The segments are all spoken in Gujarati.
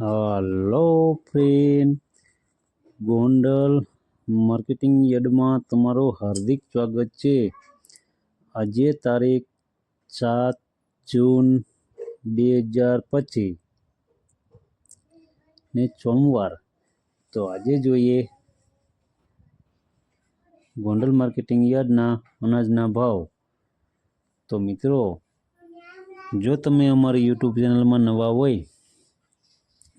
હલો ફ્રેન્ડ ગોંડલ માર્કેટિંગ યાર્ડમાં તમારું હાર્દિક સ્વાગત છે. આજે તારીખ સાત જૂન બે હજાર પચીસ ને સોમવાર. તો આજે જોઈએ ગોંડલ માર્કેટિંગ યાર્ડના અનાજના ભાવ. તો મિત્રો, જો તમે અમારી યુટ્યુબ ચેનલમાં નવા હોય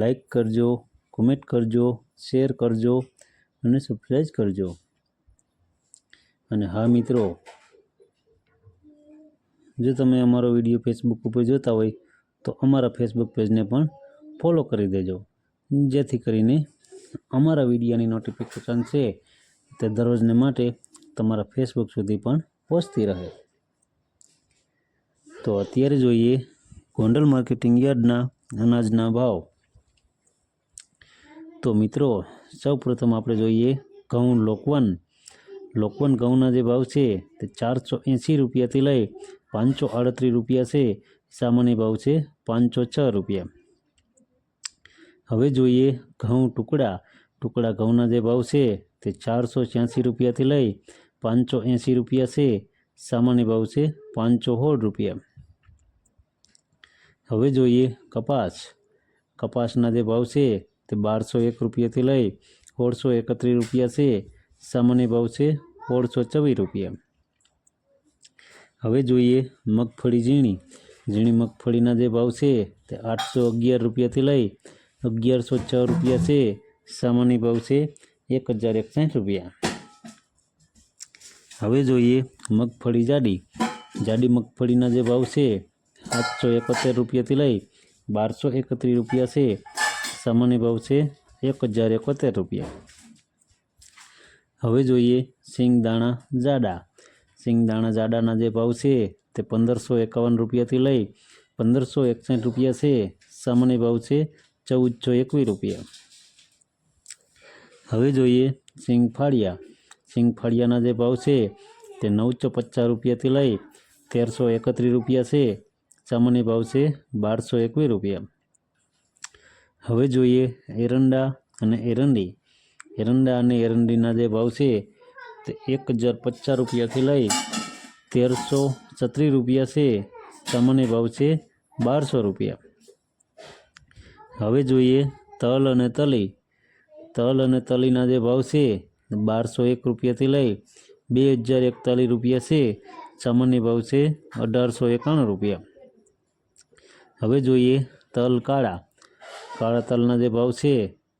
લાઈક કરજો કોમેન્ટ કરજો શેર કરજો અને સબસ્ક્રાઈબ કરજો. અને હા મિત્રો, જો તમે અમારો વીડિયો ફેસબુક ઉપર જોતા હોય તો અમારા ફેસબુક પેજને પણ ફોલો કરી દેજો. જેથી કરીને અમારા વિડીયોની નોટિફિકેશન છે તે દરરોજને માટે તમારા ફેસબુક સુધી પણ પહોંચતી રહે. તો અત્યારે જોઈએ ગોંડલ માર્કેટિંગ યાર્ડના અનાજના ભાવ. તો મિત્રો સૌ પ્રથમ આપણે જોઈએ ઘઉં લોકવન. લોકવન ઘઉંના જે ભાવ છે તે ચારસો એંસી રૂપિયાથી લઈ પાંચસો આડત્રીસ રૂપિયા છે. સામાન્ય ભાવ છે પાંચસો છ રૂપિયા. હવે જોઈએ ઘઉં ટુકડા. ટુકડા ઘઉંના જે ભાવ છે તે ચારસો છ્યાસી રૂપિયાથી લઈ પાંચસો એંસી રૂપિયા છે. સામાન્ય ભાવ છે પાંચસો સોળ રૂપિયા. હવે જોઈએ કપાસ. કપાસના જે ભાવ છે તે બારસો એક રૂપિયાથી લઈ સોળસો એકત્રીસ રૂપિયા છે. સામાન્ય ભાવ છે સોળસો ચોવીસ રૂપિયા. હવે જોઈએ મગફળી ઝીણી. ઝીણી મગફળીના જે ભાવ છે તે આઠસો અગિયાર રૂપિયાથી લઈ અગિયારસો છ રૂપિયા છે. સામાન્ય ભાવ છે એક હજાર એકસાઠ રૂપિયા. હવે જોઈએ મગફળી જાડી. જાડી મગફળીના જે ભાવ છે સાતસો એકોતેર રૂપિયાથી લઈ બારસો એકત્રીસ રૂપિયા છે. સામાન્ય ભાવ છે એક હજાર એકોતેર રૂપિયા. હવે જોઈએ સિંગદાણા જાડા. સિંગદાણા જાડાના જે ભાવ છે તે પંદરસો એકાવન રૂપિયાથી લઈ પંદરસો એકસઠ રૂપિયા છે. સામાન્ય ભાવ છે ચૌદસો એકવીસ રૂપિયા. હવે જોઈએ સિંગ ફાળિયા સિંગ ફાળિયાના જે ભાવ છે તે નવસો પચાસ રૂપિયાથી લઈ તેરસો એકત્રીસ રૂપિયા છે. સામાન્ય ભાવ છે બારસો એકવીસ રૂપિયા. હવે જોઈએ એરંડા અને એરંડી. એરંડા અને એરંડીના જે ભાવ છે તે એક હજાર પચાસ રૂપિયાથી લઈ તેરસો છત્રીસ રૂપિયા છે. સામાન્ય ભાવ છે બારસો રૂપિયા. હવે જોઈએ તલ અને તલી. તલ અને તલીના જે ભાવ છે બારસો એક રૂપિયાથી લઈ બે હજાર એકતાલીસ રૂપિયા છે. સામાન્ય ભાવ છે અઢારસો એકાણું રૂપિયા. હવે જોઈએ તલ કાળા. કાળા તલના જે ભાવ છે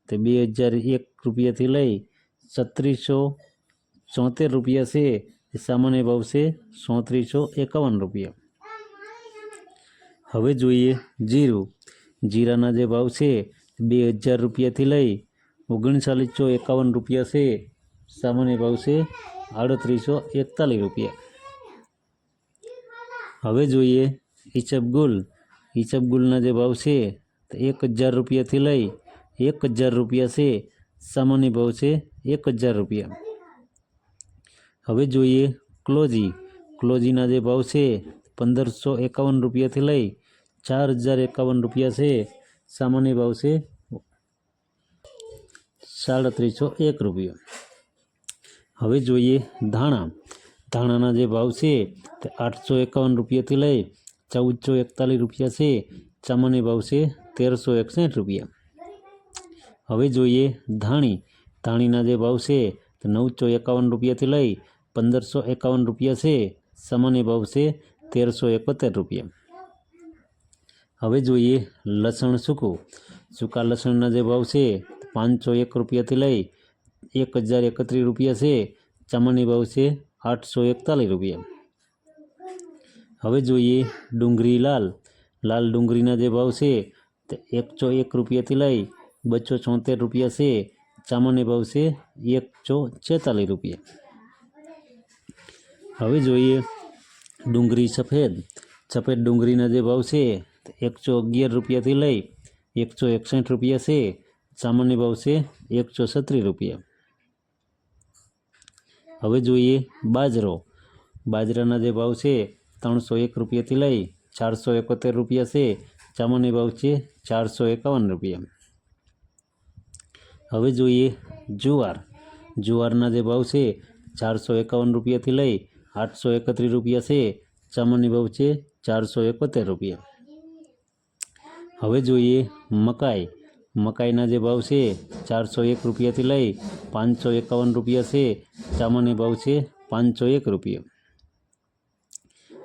તે બે હજાર એક રૂપિયાથી લઈ છત્રીસો ચોતેર રૂપિયા છે. એ સામાન્ય ભાવ છે ચોત્રીસો એકાવન રૂપિયા. હવે જોઈએ જીરું. જીરાના જે ભાવ છે બે હજાર રૂપિયાથી લઈ ઓગણચાલીસો એકાવન રૂપિયા છે. સામાન્ય ભાવ છે આડત્રીસો એકતાલીસ રૂપિયા. હવે જોઈએ ઈસબગુલ ઈસબગુલના જે ભાવ છે તે એક હજાર રૂપિયાથી લઈ એક હજાર રૂપિયા છે, સામાન્ય ભાવ છે એક હજાર રૂપિયા. હવે જોઈએ ક્લોજી. ક્લોજીના જે ભાવ છે, પંદરસો એકાવન રૂપિયાથી લઈ ચાર હજાર એકાવન રૂપિયા છે, સામાન્ય ભાવ છે સાડત્રીસો એક રૂપિયા. હવે જોઈએ ધાણા. ધાણાના જે ભાવ છે, તે આઠસો એકાવન રૂપિયાથી લઈ ચૌદસો એકતાલીસ રૂપિયા છે, સામાન્ય ભાવ છે તેરસો એકસઠ રૂપિયા. હવે જોઈએ ધાણી. ધાણીના જે ભાવ છે, તો નવસો એકાવન રૂપિયાથી લઈ પંદરસો એકાવન રૂપિયા છે. સામાન્ય ભાવ છે તેરસો એકોતેર રૂપિયા. હવે જોઈએ લસણ સૂકું. સૂકા લસણના જે ભાવ છે પાંચસો એક રૂપિયાથી લઈ એક હજાર એકત્રીસ રૂપિયા છે. સામાન્ય ભાવ છે આઠસો એકતાલીસ રૂપિયા. હવે જોઈએ ડુંગળી લાલ. લાલ ડુંગળીના જે ભાવ છે એકસો એક રૂપિયાથી લઈ બસો છોતેર રૂપિયા છે સામાન્ય ભાવ છે એકસો છેતાલીસ રૂપિયા હવે જોઈએ ડુંગળી સફેદ સફેદ ડુંગળીના જે ભાવ છે તો એકસો અગિયાર રૂપિયાથી લઈ એકસો એકસઠ રૂપિયા છે સામાન્ય ભાવ છે એકસો છત્રીસ રૂપિયા હવે જોઈએ બાજરો બાજરાના જે ભાવ છે ત્રણસો એક રૂપિયાથી લઈ ચારસો એકોતેર રૂપિયા છે સામાન્ય ભાવ છે ચારસો એકાવન રૂપિયા. હવે જોઈએ જુવાર. જુવારના જે ભાવ છે ચારસો એકાવન રૂપિયાથી લઈ આઠસો એકત્રીસ રૂપિયા છે. સામાન્ય ભાવ છે ચારસો એકોતેર રૂપિયા. હવે જોઈએ મકાઈ. મકાઈના જે ભાવ છે ચારસો એક રૂપિયાથી લઈ પાંચસો એકાવન રૂપિયા છે. ચામરની ભાવ છે પાંચસો એક રૂપિયા.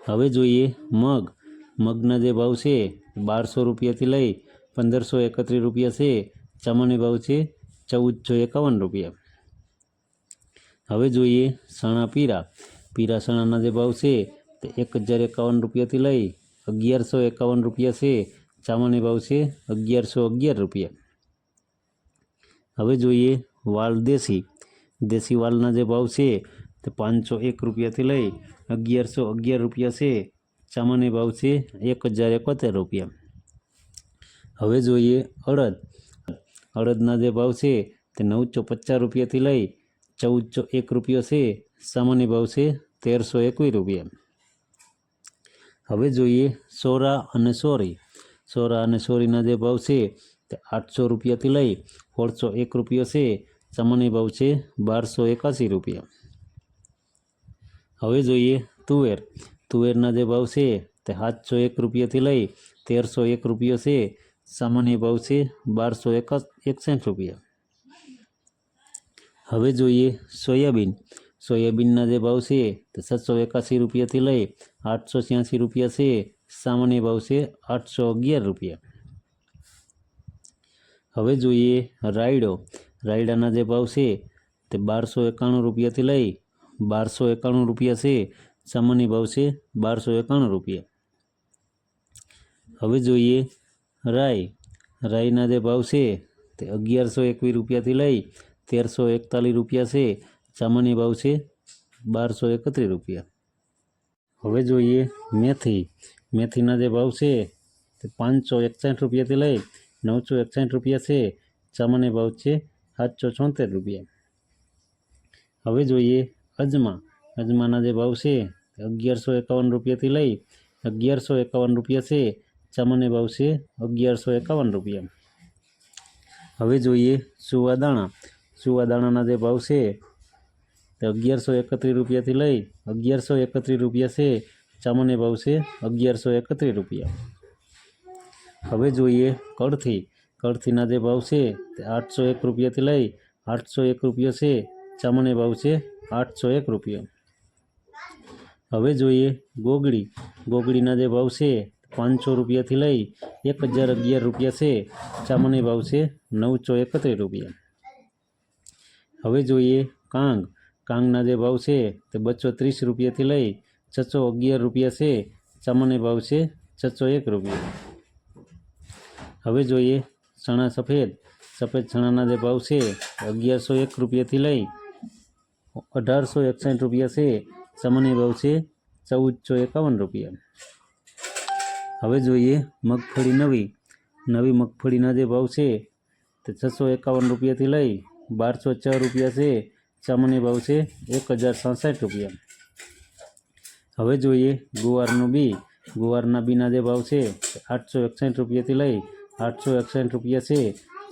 હવે જોઈએ મગ. મગના જે ભાવ છે બારસો રૂપિયાથી લઈ પંદરસો એકત્રીસ રૂપિયા છે. સામાન્ય ભાવ છે ચૌદસો એકાવન રૂપિયા. હવે જોઈએ સણા પીરા. પીરા સણાના જે ભાવ છે તે એક હજાર એકાવન રૂપિયાથી લઈ અગિયારસો એકાવન રૂપિયા છે. સામાન્ય ભાવ છે અગિયારસો અગિયાર રૂપિયા. હવે જોઈએ વાલ દેશી. દેશી વાલના જે ભાવ છે તે પાંચસો એક રૂપિયાથી લઈ અગિયારસો અગિયાર રૂપિયા છે. સામાન્ય ભાવ છે એક હજાર એકોતેર રૂપિયા. હવે જોઈએ અડદ. અડદના જે ભાવ છે તે નવસો પચાસ રૂપિયાથી લઈ ચૌદસો એક રૂપિયો છે. સામાન્ય ભાવ છે તેરસો એકવીસ રૂપિયા. હવે જોઈએ સોરા અને સોરી. સોરા અને સોરીના જે ભાવ છે તે આઠસો રૂપિયાથી લઈ સોળસો એક રૂપિયો છે. સામાન્ય ભાવ છે બારસો એકાસી રૂપિયા. હવે જોઈએ તુવેર. તુવેરના જે ભાવ છે, તે સાતસો એક રૂપિયાથી લઈ તેરસો એક રૂપિયો છે. સામાન્ય ભાવ છે બારસો એકા એકસઠ રૂપિયા. હવે જોઈએ સોયાબીન. સોયાબીનના જે ભાવ છે, તે સાતસો એકાસી રૂપિયાથી લઈ આઠસો છ્યાસી રૂપિયા છે. સામાન્ય ભાવ છે આઠસો અગિયાર રૂપિયા. હવે જોઈએ રાયડો. રાયડાના જે ભાવ છે, તે બારસો એકાણું રૂપિયાથી લઈ બારસો એકાણું રૂપિયા છે. સામાન્ય ભાવ છે બારસો એકાણું રૂપિયા. હવે જોઈએ રાઈ રાઈના જે ભાવ છે તે અગિયારસો એકવીસ રૂપિયાથી લઈ તેરસો એકતાલીસ રૂપિયા છે. સામાન્ય ભાવ છે બારસો એકત્રીસ રૂપિયા. હવે જોઈએ મેથી. મેથીના જે ભાવ છે તે પાંચસો એકસઠ રૂપિયાથી લઈ નવસો એકસઠ રૂપિયા છે. સામાન્ય ભાવ છે સાતસો છોતેર રૂપિયા. હવે જોઈએ અજમા. અજમાના જે ભાવ છે અગિયારસો એકાવન રૂપિયાથી લઈ અગિયારસો એકાવન રૂપિયા છે. સામાન્ય ભાવ છે અગિયારસો એકાવન રૂપિયા. હવે જોઈએ સુવાદાણા સુવાદાણાના જે ભાવ છે તે અગિયારસો એકત્રીસ રૂપિયાથી લઈ અગિયારસો એકત્રીસ રૂપિયા છે. સામાન્ય ભાવ છે અગિયારસો એકત્રીસ રૂપિયા. હવે જોઈએ કળથી. કળથીના જે ભાવ છે તે આઠસો એક રૂપિયાથી લઈ આઠસો એક રૂપિયા છે. સામાન્ય ભાવ છે આઠસો એક રૂપિયા. હવે જોઈએ ગોગડી ગોગડીના જે ભાવ છે, પાંચસો રૂપિયાથી લઈ એક હજાર અગિયાર રૂપિયા છે. સામાન્ય ભાવ છે, નવસો એકત્રીસ રૂપિયા. હવે જોઈએ કાંગ. કાંગના જે ભાવ છે, તે બસો ત્રીસ રૂપિયાથી લઈ છસો અગિયાર રૂપિયા છે. સામાન્ય ભાવ છે, છસો એક રૂપિયા. હવે જોઈએ ચણા સફેદ. સફેદ ચણાના જે ભાવ છે, અગિયારસો એક રૂપિયાથી લઈ અઢારસો એકસઠ રૂપિયા છે. સામાન્ય ભાવ છે ચૌદસો એકાવન રૂપિયા. હવે જોઈએ મગફળી નવી. નવી મગફળીના જે ભાવ છે તે છસો એકાવન રૂપિયાથી લઈ બારસો છ રૂપિયા છે. સામાન્ય ભાવ છે એક હજાર સાસઠ રૂપિયા. હવે જોઈએ ગુવારનું બી. ગુવારના બીના જે ભાવ છે આઠસો એકસઠ રૂપિયાથી લઈ આઠસો એકસઠ રૂપિયા છે.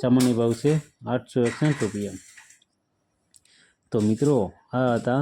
સામાન્ય ભાવ છે આઠસો એકસઠ રૂપિયા. તો મિત્રો, આ હતા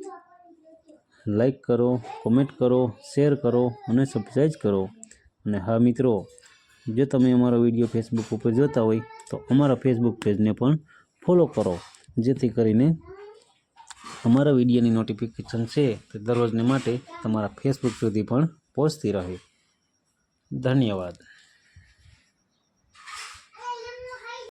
લાઈક કરો, કોમેન્ટ કરો, શેર કરો અને સબસ્ક્રાઈબ કરો. અને હા મિત્રો, જો તમે અમારો વીડિયો ફેસબુક ઉપર જોતા હોય, તો અમારા ફેસબુક પેજને પણ ફોલો કરો. જેથી કરીને અમારા વિડીયોની નોટિફિકેશન છે તે દરરોજને માટે તમારા ફેસબુક સુધી પણ પહોંચતી રહે. ધન્યવાદ.